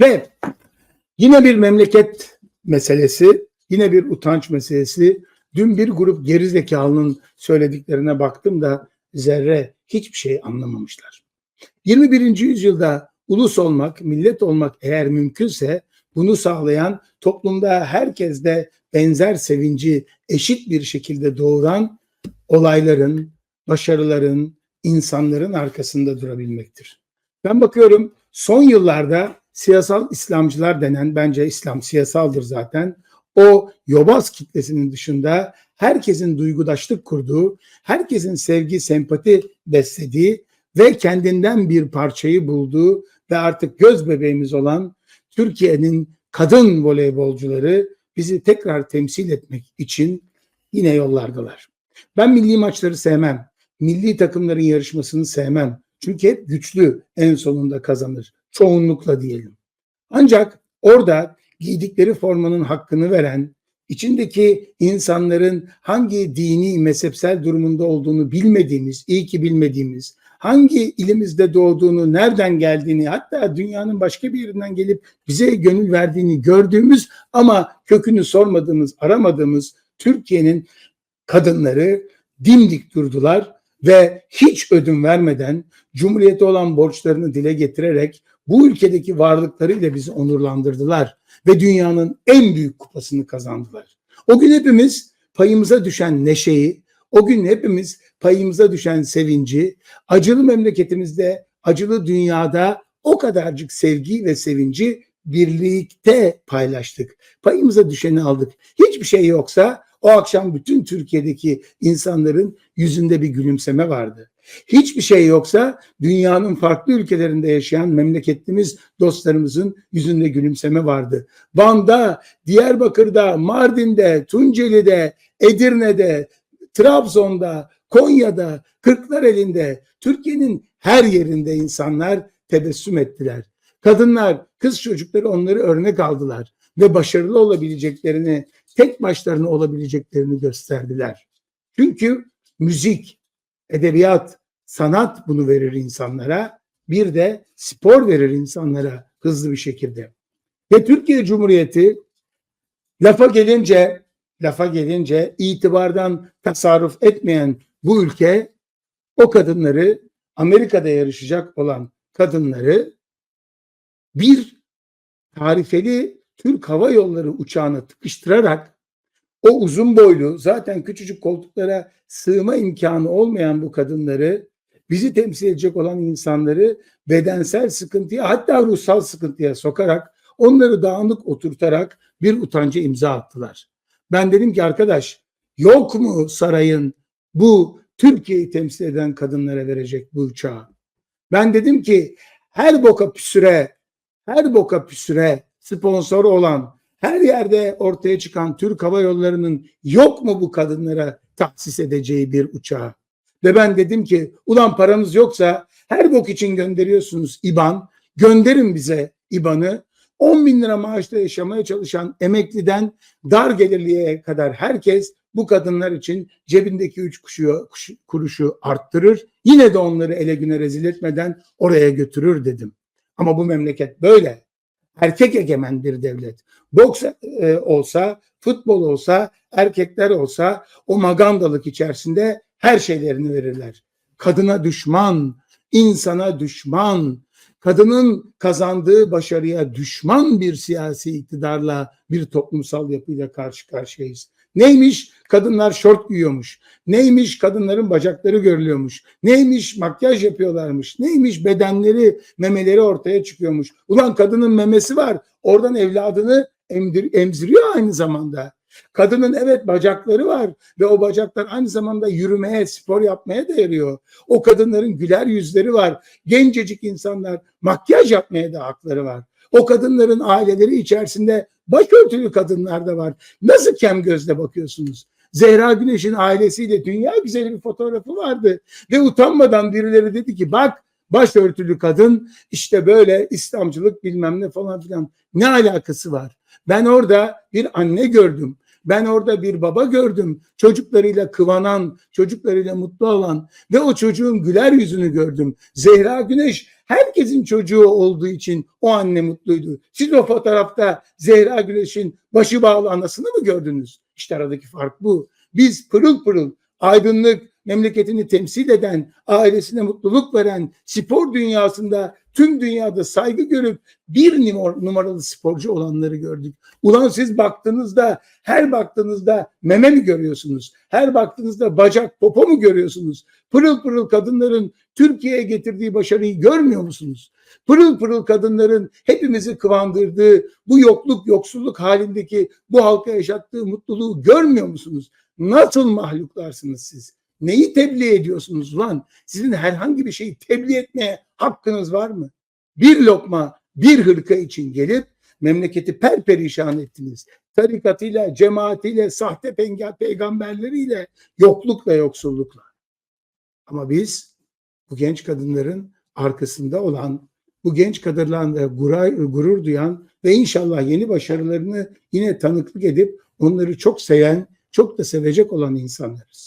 Ve yine bir memleket meselesi, yine bir utanç meselesi. Dün bir grup gerizekalının söylediklerine baktım da zerre hiçbir şey anlamamışlar. 21. yüzyılda ulus olmak, millet olmak eğer mümkünse bunu sağlayan toplumda herkeste benzer sevinci eşit bir şekilde doğuran olayların, başarıların, insanların arkasında durabilmektir. Ben bakıyorum son yıllarda siyasal İslamcılar denen bence İslam siyasaldır zaten. O yobaz kitlesinin dışında herkesin duygudaşlık kurduğu, herkesin sevgi, sempati beslediği ve kendinden bir parçayı bulduğu ve artık göz bebeğimiz olan Türkiye'nin kadın voleybolcuları bizi tekrar temsil etmek için yine yollardalar. Ben milli maçları sevmem. Milli takımların yarışmasını sevmem. Çünkü hep güçlü en sonunda kazanır. Çoğunlukla diyelim. Ancak orada giydikleri formanın hakkını veren, içindeki insanların hangi dini, mezhepsel durumunda olduğunu bilmediğimiz, iyi ki bilmediğimiz, hangi ilimizde doğduğunu, nereden geldiğini, hatta dünyanın başka bir yerinden gelip bize gönül verdiğini gördüğümüz ama kökünü sormadığımız, aramadığımız Türkiye'nin kadınları dimdik durdular ve hiç ödün vermeden Cumhuriyete olan borçlarını dile getirerek bu ülkedeki varlıklarıyla bizi onurlandırdılar ve dünyanın en büyük kupasını kazandılar. O gün hepimiz payımıza düşen neşeyi, o gün hepimiz payımıza düşen sevinci, acılı memleketimizde, acılı dünyada o kadarcık sevgi ve sevinci birlikte paylaştık. Payımıza düşeni aldık. Hiçbir şey yoksa o akşam bütün Türkiye'deki insanların yüzünde bir gülümseme vardı. Hiçbir şey yoksa dünyanın farklı ülkelerinde yaşayan memleketlimiz dostlarımızın yüzünde gülümseme vardı. Van'da, Diyarbakır'da, Mardin'de, Tunceli'de, Edirne'de, Trabzon'da, Konya'da, Kırklareli'nde, Türkiye'nin her yerinde insanlar tebessüm ettiler. Kadınlar, kız çocukları onları örnek aldılar ve başarılı olabileceklerini, tek başlarına olabileceklerini gösterdiler. Çünkü müzik, edebiyat, sanat bunu verir insanlara. Bir de spor verir insanlara hızlı bir şekilde. Ve Türkiye Cumhuriyeti lafa gelince lafa gelince itibardan tasarruf etmeyen bu ülke o kadınları Amerika'da yarışacak olan kadınları bir tarifeli Türk Hava Yolları uçağına tıkıştırarak o uzun boylu zaten küçücük koltuklara sığma imkanı olmayan bu kadınları bizi temsil edecek olan insanları bedensel sıkıntıya hatta ruhsal sıkıntıya sokarak onları dağınık oturtarak bir utancı imza attılar. Ben dedim ki arkadaş yok mu sarayın bu Türkiye'yi temsil eden kadınlara verecek bu uçağı? Ben dedim ki her boka püsüre, her boka püsüre sponsor olan, her yerde ortaya çıkan Türk Hava Yolları'nın yok mu bu kadınlara tahsis edeceği bir uçağı? Ve ben dedim ki ulan paranız yoksa her bok için gönderiyorsunuz İBAN, gönderin bize İBAN'ı 10 bin lira maaşla yaşamaya çalışan emekliden dar gelirliye kadar herkes bu kadınlar için cebindeki üç kuşu, kuruşu arttırır. Yine de onları ele güne rezil etmeden oraya götürür dedim. Ama bu memleket böyle. Erkek egemen bir devlet. Boks e, olsa, futbol olsa, erkekler olsa o magandalık içerisinde her şeylerini verirler. Kadına düşman, insana düşman, kadının kazandığı başarıya düşman bir siyasi iktidarla bir toplumsal yapıyla karşı karşıyayız. Neymiş? Kadınlar şort giyiyormuş. Neymiş? Kadınların bacakları görülüyormuş. Neymiş? Makyaj yapıyorlarmış. Neymiş? Bedenleri, memeleri ortaya çıkıyormuş. Ulan kadının memesi var. Oradan evladını emdir, emziriyor aynı zamanda. Kadının evet bacakları var ve o bacaklar aynı zamanda yürümeye, spor yapmaya da yarıyor. O kadınların güler yüzleri var. Gencecik insanlar makyaj yapmaya da hakları var. O kadınların aileleri içerisinde başörtülü kadınlar da var. Nasıl kem gözle bakıyorsunuz? Zehra Güneş'in ailesiyle dünya güzeli bir fotoğrafı vardı. Ve utanmadan birileri dedi ki bak başörtülü kadın işte böyle İslamcılık bilmem ne falan filan. Ne alakası var? Ben orada bir anne gördüm. Ben orada bir baba gördüm. Çocuklarıyla kıvanan, çocuklarıyla mutlu olan ve o çocuğun güler yüzünü gördüm. Zehra Güneş Herkesin çocuğu olduğu için o anne mutluydu. Siz o fotoğrafta Zehra Güneş'in başı bağlı anasını mı gördünüz? İşte aradaki fark bu. Biz pırıl pırıl, aydınlık, memleketini temsil eden, ailesine mutluluk veren, spor dünyasında tüm dünyada saygı görüp bir numar- numaralı sporcu olanları gördük. Ulan siz baktığınızda, her baktığınızda meme mi görüyorsunuz? Her baktığınızda bacak, popo mu görüyorsunuz? Pırıl pırıl kadınların Türkiye'ye getirdiği başarıyı görmüyor musunuz? Pırıl pırıl kadınların hepimizi kıvandırdığı, bu yokluk, yoksulluk halindeki bu halka yaşattığı mutluluğu görmüyor musunuz? Nasıl mahluklarsınız siz? Neyi tebliğ ediyorsunuz lan? Sizin herhangi bir şeyi tebliğ etmeye hakkınız var mı? Bir lokma, bir hırka için gelip memleketi perperişan ettiniz. Tarikatıyla, cemaatiyle, sahte peygamberleriyle, yoklukla, yoksullukla. Ama biz bu genç kadınların arkasında olan, bu genç kadınlarla gurur, gurur duyan ve inşallah yeni başarılarını yine tanıklık edip onları çok seven, çok da sevecek olan insanlarız.